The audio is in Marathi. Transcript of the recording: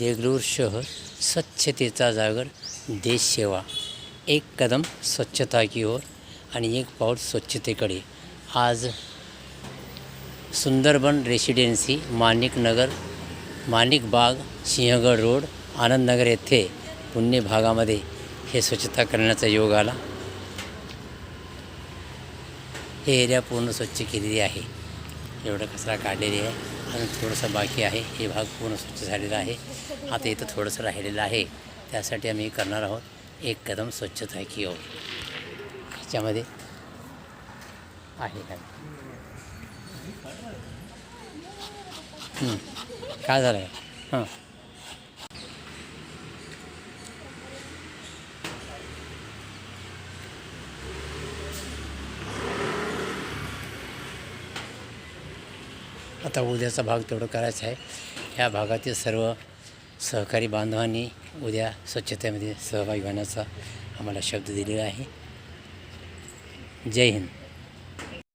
देगलूर शहर स्वच्छतेचा जागर देश सेवा. एक कदम स्वच्छता की ओर आणि एक पाऊल स्वच्छतेकडे. आज सुंदरबन रेसिडेन्सी माणिक नगर माणिक बाग सिंहगड रोड आनंदनगर येथे पुणे भागामध्ये हे स्वच्छता करण्याचा योग आला. हे एरिया पूर्ण स्वच्छ केलेली आहे. एवढं कचरा काढलेली आहे. आणि थोडंसं बाकी आहे. हे भाग पूर्ण स्वच्छ झालेला आहे. आता इथं थोडंसं राहिलेलं आहे. त्यासाठी आम्ही करणार आहोत एक कदम स्वच्छता की हो ह्याच्यामध्ये आहे काय? काय झालं आहे हां. आता उद्याचा भाग तेवढं करायचा आहे. ह्या भागातील सर्व सहकारी बांधवांनी उद्या स्वच्छतेमध्ये सहभागी होण्याचा आम्हाला शब्द दिलेला आहे. जय हिंद.